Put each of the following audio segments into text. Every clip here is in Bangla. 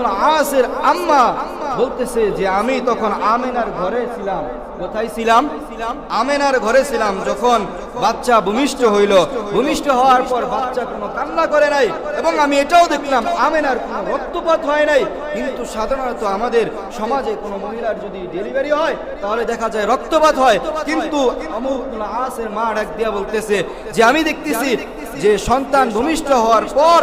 ইবনুল আসের আম্মা বলতেছে যে আমি তখন আমেনার ঘরে ছিলাম। কোথায় ছিলাম? আমেনার ঘরে ছিলাম যখন বাচ্চা ভূমিষ্ঠ হইল। ভূমিষ্ঠ হওয়ার পর বাচ্চা কোনো কান্না করে নাই এবং আমি এটাও দেখলাম আমেনার কোনো রক্তপাত হয় নাই। কিন্তু সাধারণত আমাদের সমাজে কোনো মহিলার যদি ডেলিভারি হয়, তাহলে দেখা যায় রক্তপাত হয়। কিন্তু আমরুল আসের মা ডাক দিয়া বলতেছে যে, আমি দেখতেছি যে সন্তান ভূমিষ্ঠ হওয়ার পর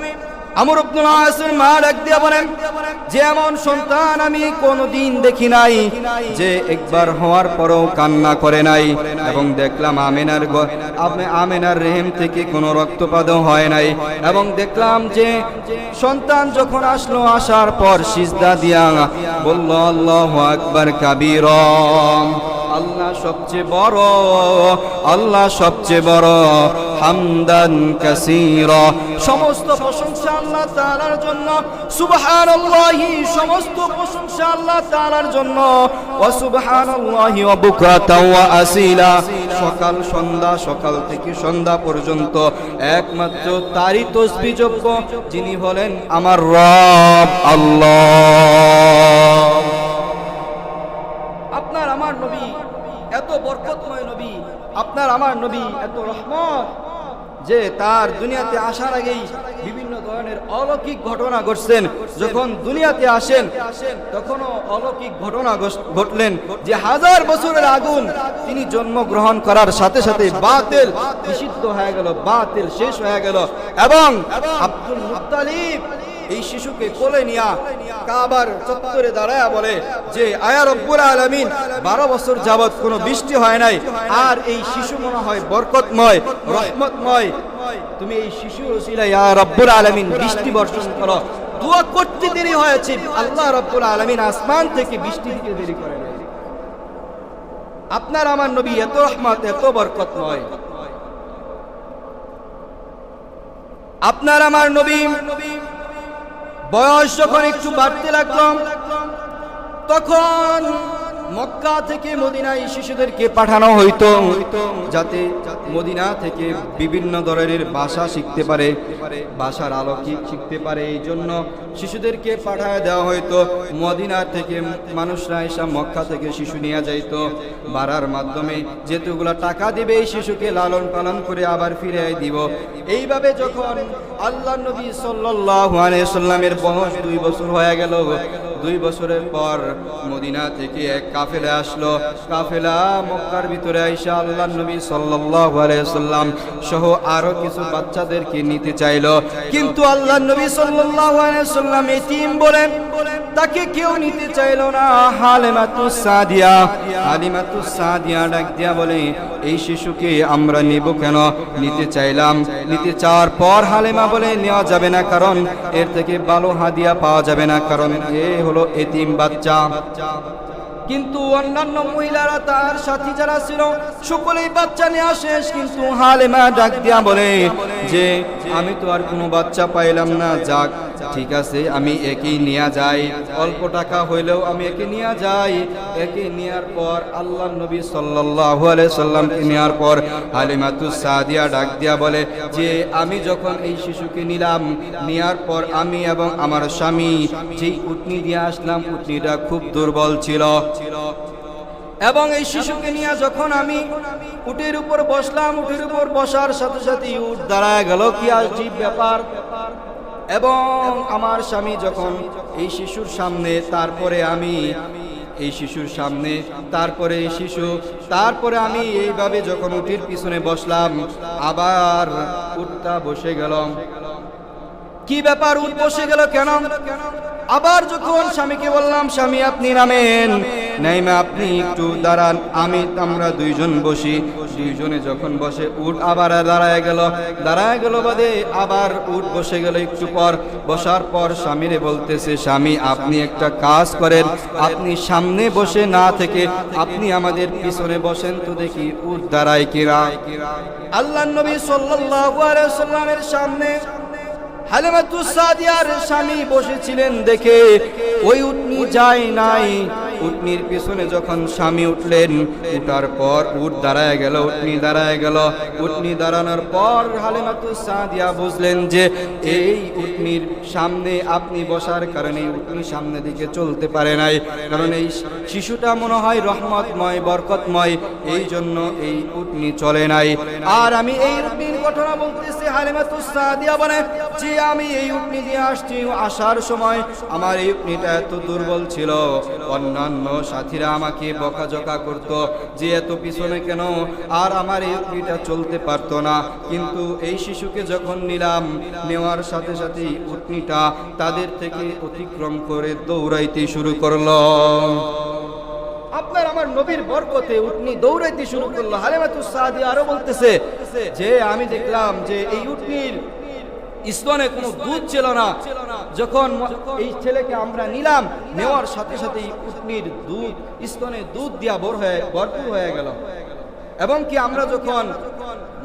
আমর আব্দুল আসের মা ডাক দিয়া সন্তান আমি কোনোদিন দেখি নাই, যে একবার হওয়ার পরও কান্না করে নাই এবং দেখলাম আমেনার আমেনার রেহেম থেকে কোনো রক্তপাত হয় নাই এবং দেখলাম যে সন্তান যখন আসলো, আসার পর সিজদা দিয়া বলল, আল্লাহ আকবার কাবীরম আল্লাহ সবচেয়ে বড়, আল্লাহ সবচেয়ে বড় হামদান কাসীরা। সমস্ত প্রশংসা আল্লাহ তাআলার জন্য, সুবহানাল্লাহি, সমস্ত প্রশংসা আল্লাহ তাআলার জন্য। ওয়া সুবহানাল্লাহি ওয়া বুকরাতাও ওয়া আসীলা। সকাল সন্ধ্যা, সকাল থেকে সন্ধ্যা পর্যন্ত একমাত্র তারই তসবিহ যোগ্য, যিনি হলেন আমার রব আল্লাহ। আপনার আমার নবী, এত বরকতময় নবী, আপনার আমার নবী, এত রহমত। যে তার দুনিয়াতে আসার আগেই বিভিন্ন ধরনের অলৌকিক ঘটনা ঘটছেন। যখন দুনিয়াতে আসেন আসেন তখনও অলৌকিক ঘটনা ঘটলেন যে হাজার বছরের আগুন তিনি জন্মগ্রহণ করার সাথে সাথে বাতিল নিষিদ্ধ হয়ে গেল, বাতিল শেষ হয়ে গেল এবং আব্দুল মুত্তালিব এই শিশুকে কোলে নিয়া কাবার চত্বরে দাঁড়ায়া বলে যে, আয়া রব্বুল আলামিন, বারো বছর যাবত কোনো বৃষ্টি হয় নাই, আর এই শিশু মনে হয় বরকতময়, রহমতময়। তুমি এই শিশু ইয়া রব্বুল আলামিন, বৃষ্টি বর্ষণ করো। দোয়া করতে দেরি হয়েছে। আল্লাহ রব্বুল আলামিন আসমান থেকে বৃষ্টি দিতে দেরি করে আপনার আমার নবী এত রহমত, এত বরকতময়। আপনার আমার নবী বয়স যখন একটু বাড়তে লাগলাম তখন মক্কা থেকে মদিনায় শিশুদেরকে পাঠানো হইতো, যাতে মদিনা থেকে বিভিন্ন ধরনের ভাষা শিখতে পারে, ভাষার আলোকিক শিখতে পারে, এই জন্য শিশুদেরকে পাঠায় দেওয়া হইতো। মদিনা থেকে মানুষরা এসব মক্কা থেকে শিশু নিয়ে যাইতো। বাড়ার মাধ্যমে যেহেতুগুলো টাকা দিবে এই শিশুকে লালন পালন করে আবার ফিরে দিব। এইভাবে যখন আল্লাহ নবী সাল্লামের বয়স দুই বছর হয়ে গেল, দুই বছরের পর মদিনা থেকে এক কাফেলা আসলো। কাফেলা মক্কার ভিতরে আইসা আল্লাহ নবী সাল্লাল্লাহু আলাইহি সাল্লাম সহ আরও কিছু বাচ্চাদেরকে নিতে চাইলো। কিন্তু আল্লাহ নবী সাল্লাল্লাহু আলাইহি সাল্লাম এতিম বলেন, তাকে কেউ নিতে চাইলো না। হালিমাতু সাদিয়া। হালিমাতু সাদিয়া ডাক দিয়া বলে, এই শিশুকে আমরা নিব কেন? নিতে চাইলাম। নিতে চাওয়ার পর হালিমা বলে, নেওয়া যাবে না কারণ এর থেকে ভালো হাদিয়া পাওয়া যাবে না কারণ এ হলো এতিম বাচ্চা। কিন্তু অন্যান্য মহিলারা তার সাথী যারা ছিল, সকলেই বাচ্চা নেওয়া শেষ কিন্তু হালেমা ডাক দিয়া বলে, যে, আমি তো আর কোনো বাচ্চা পাইলাম না, যাক ঠিক আছে, আমি একেই নিয়ে যাই। অল্প টাকা হইলেও আমি একে নিয়ে যাই। একে নেওয়ার পর আল্লাহ নবী আলাইহি সাল্লামকে নেওয়ার পর হালিমাতু সাদিয়া ডাক দিয়া বলে, যে আমি যখন এই শিশুকে নিলাম নেওয়ার পর আমি এবং আমার স্বামী যেই উটনি দিয়ে আসলাম, উটনিটা খুব দুর্বল ছিল। এবং এই শিশুকে নিয়ে যখন আমি উটের উপর বসলাম, উটের উপর বসার সাথে সাথে উট দাঁড়ায় গেল। কি আজীব ব্যাপার। এবং আমার স্বামী যখন এই শিশুর সামনে, তারপরে আমি এই শিশুর সামনে, তারপরে এই শিশু, তারপরে আমি এইভাবে যখন উটির পিছনে বসলাম, আবার উটটা বসে গেলাম। কি ব্যাপার? উঠ বসে গেল কেন? আবার যখন স্বামীকে বললাম, স্বামী, আপনি নামেন। নাইমা, আপনি একটু দাঁড়ান, আমি আমরা দুইজন বসি। দুইজনে যখন বসে উঠ আবার দাঁড়ায় গেল। দাঁড়ায় গেল বাদে আবার উঠ বসে গেল একটু পর। বসার পর স্বামীরে বলতেছে, স্বামী, আপনি একটা কাজ করেন। আপনি সামনে বসে না থেকে আপনি আমাদের পিছনে বসেন তো দেখি উঠ দাঁড়ায় কিরা আল্লাহ নবী সাল্লামের সামনে হালিমাতুস সাদিয়ার স্বামী বসেছিলেন দেখে, ওই উটনি যায় নাই। উটনির পিছনে যখন স্বামী উঠলেন, উঠার পর উট দাঁড়ায় গেল, উটনি দাঁড়ায় গেল। উটনি দাঁড়ানোর পর হালিমাতুস সাদিয়া বুঝলেন যে এই উটনির সামনে আপনি বসার কারণে উটনি সামনে দিকে চলতে পারে নাই। কারণ এই শিশুটা মনে হয় রহমতময়, বরকতময়, এই জন্য এই উটনি চলে নাই। আর আমি এই উটনির ঘটনা বলতেছি, হালিমাতুস সাদিয়া বলে যে আমি এই উটনি দিয়ে আসছি। আসার সময় আমার এই উটনিটা এত দুর্বল ছিল। অন্যান্য সাথীরা আমাকে বকাঝকা করত যে এত পিছনে কেন? আর আমার এই উটনিটা চলতে পারতো না। কিন্তু এই শিশুকে যখন নিলাম, নেওয়ার সাথে সাথে উটনিটা তাদের থেকে অতিক্রম করে দৌড়াইতে শুরু করল। আপনার আমার নবীর বরকতে উটনি দৌড়াইতে শুরু করল। হালেমাতুস সাদি আরও বলতেছে যে, আমি দেখলাম যে এই উটনির স্তনে কোনো দুধ ছিল না। যখন এই ছেলেকে আমরা নিলাম, নেওয়ার সাথে সাথেই উটনির দুধ, স্তনে দুধ দিয়া ভর হয়ে, ভরপুর হয়ে গেল। এবং কি আমরা যখন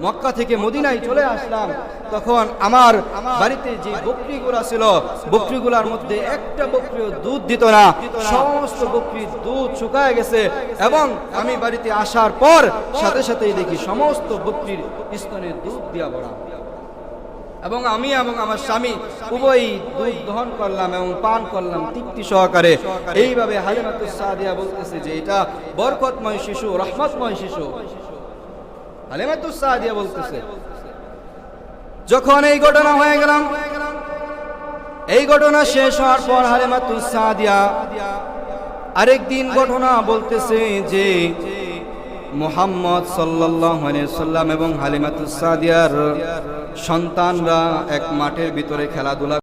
মক্কা থেকে মদিনায় চলে আসলাম, তখন আমার বাড়িতে যে বকরিগুলা ছিল, বকরিগুলার মধ্যে একটা বকরিও দুধ দিত না। সমস্ত বকরির দুধ শুকায় গেছে এবং আমি বাড়িতে আসার পর সাথে সাথেই দেখি সমস্ত বকরির স্তনে দুধ দিয়া ভরা। এবং আমি এবং আমার স্বামী উভয়ই দুধ দহন করলাম এবং পান করলাম তৃপ্তি সহকারে। এইভাবে হালিমাতুস সাদিয়া বলতেছে যে এটা বরকতময় শিশু, রহমতময় শিশু। হালিমাতুস সাদিয়া বলতেছে, যখন এই ঘটনা হয়ে গেলাম, এই ঘটনা শেষ হওয়ার পর হালিমাতুস সাদিয়া আরেকদিন ঘটনা বলতেছে যে মোহাম্মদ সাল্লাহ সাল্লাম এবং হালিমাতুসাদিয়ার সন্তানরা এক মাঠের ভিতরে খেলাধুলা